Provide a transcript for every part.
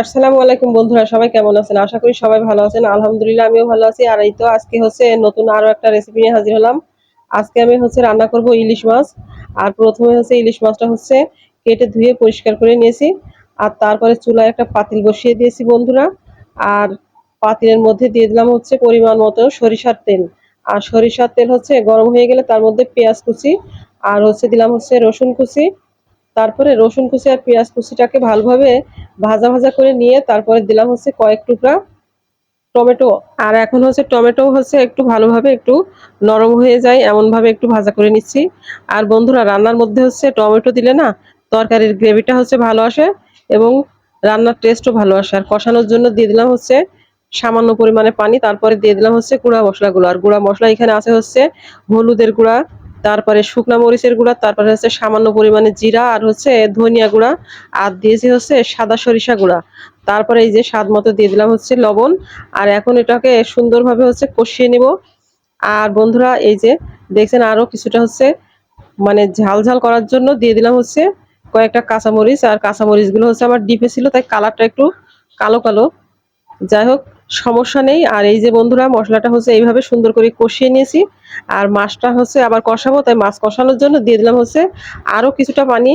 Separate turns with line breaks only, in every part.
আসসালামু আলাইকুম বন্ধুরা, সবাই কেমন আছেন? আশা করি সবাই ভালো আছেন। আলহামদুলিল্লাহ, আমিও ভালো আছি। আর এই তো আজকে হচ্ছে নতুন আরও একটা রেসিপি নিয়ে হাজির হলাম। আজকে আমি হচ্ছে রান্না করব ইলিশ মাছ। আর প্রথমে হচ্ছে ইলিশ মাছটা হচ্ছে কেটে ধুয়ে পরিষ্কার করে নিয়েছি। আর তারপরে চুলায় একটা পাতিল বসিয়ে দিয়েছি বন্ধুরা। আর পাতিলের মধ্যে দিয়ে দিলাম হচ্ছে পরিমাণ মতো সরিষার তেল। আর সরিষার তেল হচ্ছে গরম হয়ে গেলে তার মধ্যে পেঁয়াজ কুচি। আর হচ্ছে দিলাম হচ্ছে রসুন কুচি। তারপরে রসুন কুচি আর পেঁয়াজ কুচিটাকে ভালোভাবে ভাজা ভাজা করে নিয়ে তারপরে দিলাম হচ্ছে কয়েক টুকরা টমেটো। আর এখন হচ্ছে টমেটো হচ্ছে একটু ভালোভাবে একটু নরম হয়ে যায়, এমনভাবে একটু ভাজা করে নিচ্ছি। আর বন্ধুরা, রান্নার মধ্যে হচ্ছে টমেটো দিলে না তরকারির গ্রেভিটা হচ্ছে ভালো আসে এবং রান্নার টেস্টও ভালো আসে। আর কষানোর জন্য দিয়ে দিলাম হচ্ছে সামান্য পরিমাণে পানি, তারপরে দিয়ে দিলাম হচ্ছে গুঁড়া মশলাগুলো। আর গুঁড়া মশলা এখানে আছে হচ্ছে হলুদের গুঁড়া তারপরে শুকনা মরিচের গুঁড়া, তারপরে হচ্ছে সামান্য পরিমাণে জিরা আর হচ্ছে ধনিয়া গুঁড়া, আর দিয়েছি হচ্ছে সাদা সরিষা গুঁড়া। তারপরে এই যে স্বাদ মতো দিয়ে দিলাম হচ্ছে লবণ, আর এখন এটাকে সুন্দরভাবে হচ্ছে কষিয়ে নিব। আর বন্ধুরা, এই যে দেখছেন আরও কিছুটা হচ্ছে মানে ঝাল ঝাল করার জন্য দিয়ে দিলাম হচ্ছে কয়েকটা কাঁচামরিচ, আর কাঁচামরিচগুলো হচ্ছে আমার ডিপে ছিল, তাই কালারটা একটু কালো কালো। যাই হোক সমস্যা নেই। আর এই যে বন্ধুরা, মশলাটা হচ্ছে এইভাবে সুন্দর করে কষিয়ে নিয়েছি। আর মাছটা হচ্ছে আবার কষাবো, তাই মাছ কষানোর জন্য দিয়ে দিলাম হচ্ছে আরও কিছুটা পানি।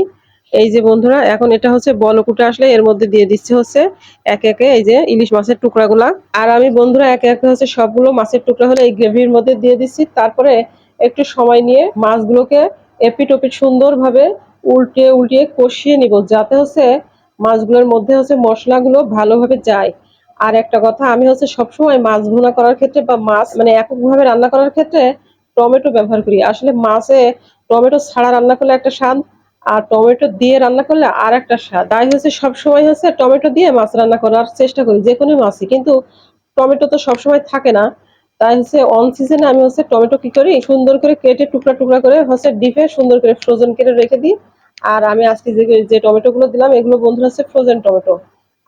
এই যে বন্ধুরা, এখন এটা হচ্ছে বলকুটে আসলে এর মধ্যে দিয়ে দিচ্ছে হচ্ছে একে একে এই যে ইলিশ মাছের টুকরাগুলা। আর আমি বন্ধুরা, একে একে হচ্ছে সবগুলো মাছের টুকরা হলে এই গ্রেভির মধ্যে দিয়ে দিচ্ছি। তারপরে একটু সময় নিয়ে মাছগুলোকে এপিট ওপিট সুন্দরভাবে উল্টে উল্টিয়ে কষিয়ে নিব, যাতে হচ্ছে মাছগুলোর মধ্যে হচ্ছে মশলাগুলো ভালোভাবে যায়। আর একটা কথা, আমি হচ্ছে সবসময় মাছ ভুনা করার ক্ষেত্রে বা মাছ মানে এককভাবে রান্না করার ক্ষেত্রে টমেটো ব্যবহার করি। আসলে মাছে টমেটো ছাড়া রান্না করলে একটা স্বাদ, আর টমেটো দিয়ে রান্না করলে আর একটা স্বাদ। তাই হচ্ছে সবসময় হচ্ছে টমেটো দিয়ে মাছ রান্না করার চেষ্টা করি, যে কোনো মাছই। কিন্তু টমেটো তো সবসময় থাকে না। তাই হচ্ছে অন সিজনে আমি হচ্ছে টমেটো কি করি, সুন্দর করে কেটে টুকরা টুকরা করে হচ্ছে ডিপে সুন্দর করে ফ্রোজেন কেটে রেখে দিই। আর আমি আজকে যে যে টমেটো গুলো দিলাম, এগুলো বন্ধুরা হচ্ছে ফ্রোজেন টমেটো।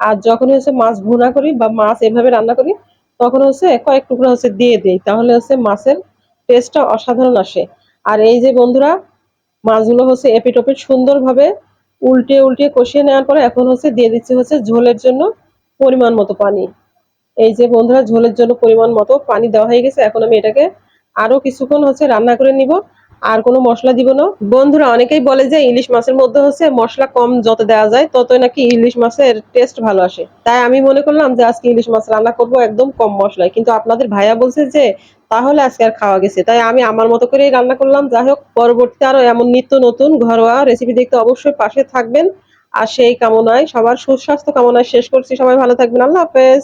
আর যখন হচ্ছে মাছ ভুনা করি বা মাছ এভাবে রান্না করি তখন হচ্ছে কয়েক টুকরা হচ্ছে দিয়ে দিই। তাহলে হচ্ছে মাছের টেস্টটা অসাধারণ আসে। আর এই যে বন্ধুরা, মাছগুলো হচ্ছে এপিট ওপিট সুন্দরভাবে উল্টে উল্টে কষিয়ে নেওয়ার পরে এখন হচ্ছে দিয়ে দিচ্ছি হচ্ছে ঝোলের জন্য পরিমাণ মতো পানি। এই যে বন্ধুরা, ঝোলের জন্য পরিমাণ মতো পানি দেওয়া হয়ে গেছে। এখন আমি এটাকে আরও কিছুক্ষণ হচ্ছে রান্না করে নিব। আর কোনো মশলা দিব না। বন্ধুরা, অনেকেই বলে যে ইলিশ মাছের মধ্যে হচ্ছে মশলা কম যত দেওয়া যায়, ততই নাকি ইলিশ মাছের টেস্ট ভালো আসে। তাই আমি মনে করলাম যে আজকে ইলিশ মাছ রান্না করব একদম কম মশলায়। কিন্তু আপনাদের ভাইয়া বলছে যে, তাহলে আজকে আর খাওয়া গেছে। তাই আমি আমার মতো করেই রান্না করলাম। যাই হোক, পরবর্তীতে আরও এমন নিত্য নতুন ঘরোয়া রেসিপি দেখতে অবশ্যই পাশে থাকবেন। আর সেই কামনায়, সবার সুস্বাস্থ্য কামনায় শেষ করছি। সবাই ভালো থাকবেন। আল্লাহ হাফেজ।